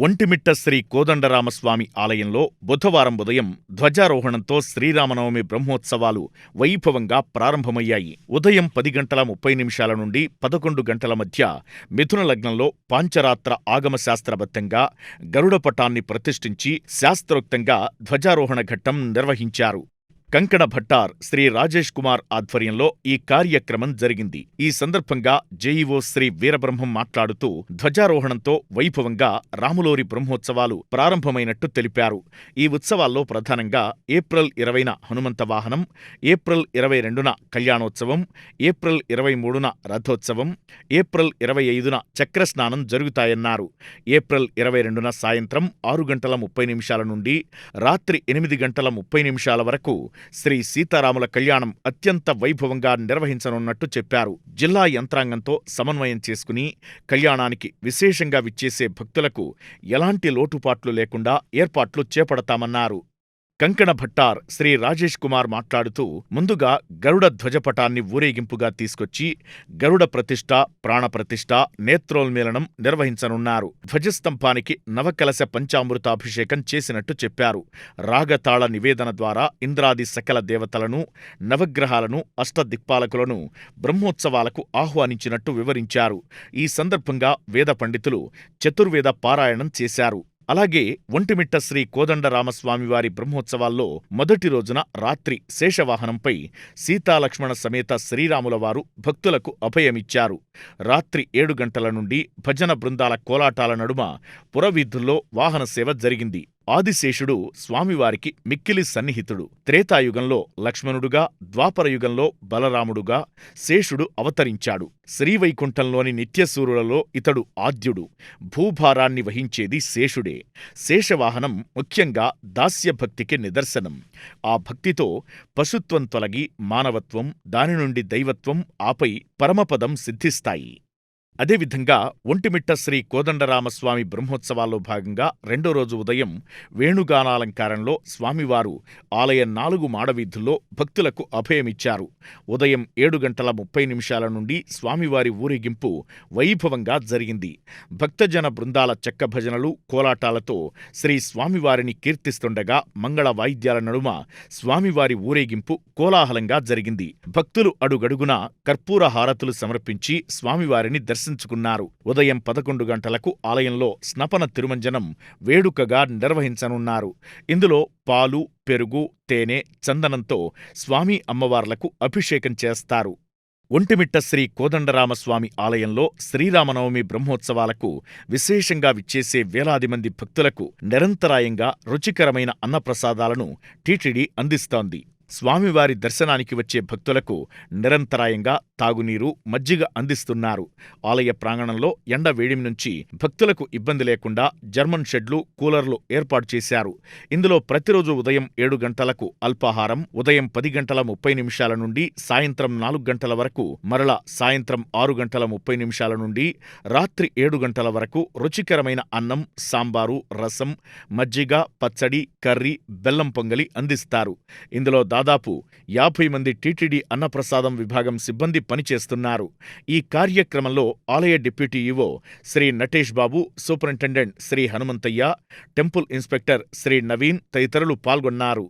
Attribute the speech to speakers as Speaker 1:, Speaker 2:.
Speaker 1: ఒంటిమిట్ట శ్రీ కోదండరామస్వామి ఆలయంలో బుధవారం ఉదయం ధ్వజారోహణంతో శ్రీరామనవమి బ్రహ్మోత్సవాలు వైభవంగా ప్రారంభమయ్యాయి. ఉదయం పది గంటల ముప్పై నిమిషాల నుండి పదకొండు గంటల మధ్య మిథున లగ్నంలో పాంచరాత్ర ఆగమశాస్త్రబద్ధంగా గరుడపటాన్ని ప్రతిష్ఠించి శాస్త్రోక్తంగా ధ్వజారోహణ ఘట్టం నిర్వహించారు. కంకణ భట్టార్ శ్రీ రాజేష్ కుమార్ ఆధ్వర్యంలో ఈ కార్యక్రమం జరిగింది. ఈ సందర్భంగా జేఈఓ శ్రీ వీరబ్రహ్మం మాట్లాడుతూ ధ్వజారోహణంతో వైభవంగా రాములోరి బ్రహ్మోత్సవాలు ప్రారంభమైనట్టు తెలిపారు. ఈ ఉత్సవాల్లో ప్రధానంగా ఏప్రిల్ ఇరవైన హనుమంత వాహనం ఏప్రిల్ ఇరవై రెండున కళ్యాణోత్సవం ఏప్రిల్ ఇరవై మూడున రథోత్సవం ఏప్రిల్ ఇరవై ఐదున చక్రస్నానం జరుగుతాయన్నారు. ఏప్రిల్ ఇరవై రెండున సాయంత్రం ఆరు గంటల ముప్పై నిమిషాల నుండి రాత్రి ఎనిమిది గంటల ముప్పై నిమిషాల వరకు శ్రీ సీతారాముల కళ్యాణం అత్యంత వైభవంగా నిర్వహించనున్నట్టు చెప్పారు. జిల్లా యంత్రాంగంతో సమన్వయం చేసుకుని కళ్యాణానికి విశేషంగా విచ్చేసే భక్తులకు ఎలాంటి లోటుపాట్లు లేకుండా ఏర్పాట్లు చేపడతామన్నారు. కంకణ భట్టార్ శ్రీ రాజేష్ కుమార్ మాట్లాడుతూ ముందుగా గరుడ ధ్వజపటాన్ని ఊరేగింపుగా తీసుకొచ్చి గరుడ ప్రతిష్ఠ ప్రాణప్రతిష్ఠ నేత్రోల్మేళనం నిర్వహించనున్నారు. ధ్వజస్తంభానికి నవకలశ పంచామృతాభిషేకం చేసినట్టు చెప్పారు. రాగతాళ నివేదన ద్వారా ఇంద్రాది సకల దేవతలను నవగ్రహాలను అష్టదిక్పాలకులను బ్రహ్మోత్సవాలకు ఆహ్వానించినట్టు వివరించారు. ఈ సందర్భంగా వేద పండితులు చతుర్వేద పారాయణం చేశారు. అలాగే ఒంటిమిట్ట శ్రీ కోదండరామస్వామివారి బ్రహ్మోత్సవాల్లో మొదటి రోజున రాత్రి శేషవాహనంపై సీతాలక్ష్మణ సమేత శ్రీరాములవారు భక్తులకు అభయమిచ్చారు. రాత్రి ఏడు గంటల నుండి భజన బృందాల కోలాటాల నడుమ పురవీధుల్లో వాహన సేవ జరిగింది. ఆదిశేషుడు స్వామివారికి మిక్కిలి సన్నిహితుడు. త్రేతాయుగంలో లక్ష్మణుడుగా ద్వాపరయుగంలో బలరాముడుగా శేషుడు అవతరించాడు. శ్రీవైకుంఠంలోని నిత్యసూరులలో ఇతడు ఆద్యుడు. భూభారాన్ని వహించేది శేషుడే. శేషవాహనం ముఖ్యంగా దాస్యభక్తికి నిదర్శనం. ఆ భక్తితో పశుత్వం తొలగి మానవత్వం దాని నుండి దైవత్వం ఆపై పరమపదం సిద్ధిస్తాయి. అదేవిధంగా ఒంటిమిట్ట శ్రీ కోదండరామస్వామి బ్రహ్మోత్సవాల్లో భాగంగా రెండో రోజు ఉదయం వేణుగానాలంకారంలో స్వామివారు ఆలయ నాలుగు మాడవీధుల్లో భక్తులకు అభయమిచ్చారు. ఉదయం ఏడు గంటల ముప్పై నిమిషాల నుండి స్వామివారి ఊరేగింపు వైభవంగా జరిగింది. భక్తజన బృందాల చెక్క భజనలు కోలాటాలతో శ్రీ స్వామివారిని కీర్తిస్తుండగా మంగళ వాయిద్యాల నడుమ స్వామివారి ఊరేగింపు కోలాహలంగా జరిగింది. భక్తులు అడుగడుగునా కర్పూర హారతులు సమర్పించి స్వామివారిని దర్శించుకున్నారు ఉదయం పదకొండు గంటలకు ఆలయంలో స్నపన తిరుమంజనం వేడుకగా నిర్వహించనున్నారు. ఇందులో పాలు పెరుగు తేనె చందనంతో స్వామి అమ్మవార్లకు అభిషేకం చేస్తారు. ఒంటిమిట్ట శ్రీ కోదండరామస్వామి ఆలయంలో శ్రీరామనవమి బ్రహ్మోత్సవాలకు విశేషంగా విచ్చేసే వేలాది మంది భక్తులకు నిరంతరాయంగా రుచికరమైన అన్నప్రసాదాలను టీటీడీ అందిస్తోంది. స్వామివారి దర్శనానికి వచ్చే భక్తులకు నిరంతరాయంగా తాగునీరు మజ్జిగ అందిస్తున్నారు. ఆలయ ప్రాంగణంలో ఎండ వేడిమి నుంచి భక్తులకు ఇబ్బంది లేకుండా జర్మన్ షెడ్లు కూలర్లు ఏర్పాటు చేశారు. ఇందులో ప్రతిరోజు ఉదయం ఏడు గంటలకు అల్పాహారం ఉదయం పది గంటల ముప్పై నిమిషాల నుండి సాయంత్రం నాలుగు గంటల వరకు మరల సాయంత్రం ఆరు గంటల ముప్పై నిమిషాల నుండి రాత్రి ఏడు గంటల వరకు రుచికరమైన అన్నం సాంబారు రసం మజ్జిగ పచ్చడి కర్రీ బెల్లం పొంగలి అందిస్తారు. ఇందులో దాదాపు యాభై మంది టీటీడీ అన్నప్రసాదం విభాగం సిబ్బంది పనిచేస్తున్నారు. ఈ కార్యక్రమంలో ఆలయ deputy EO Shri Natesh Babu superintendent Shri Hanumanthaiah temple inspector Shri Naveen తదితరులు పాల్గొన్నారు.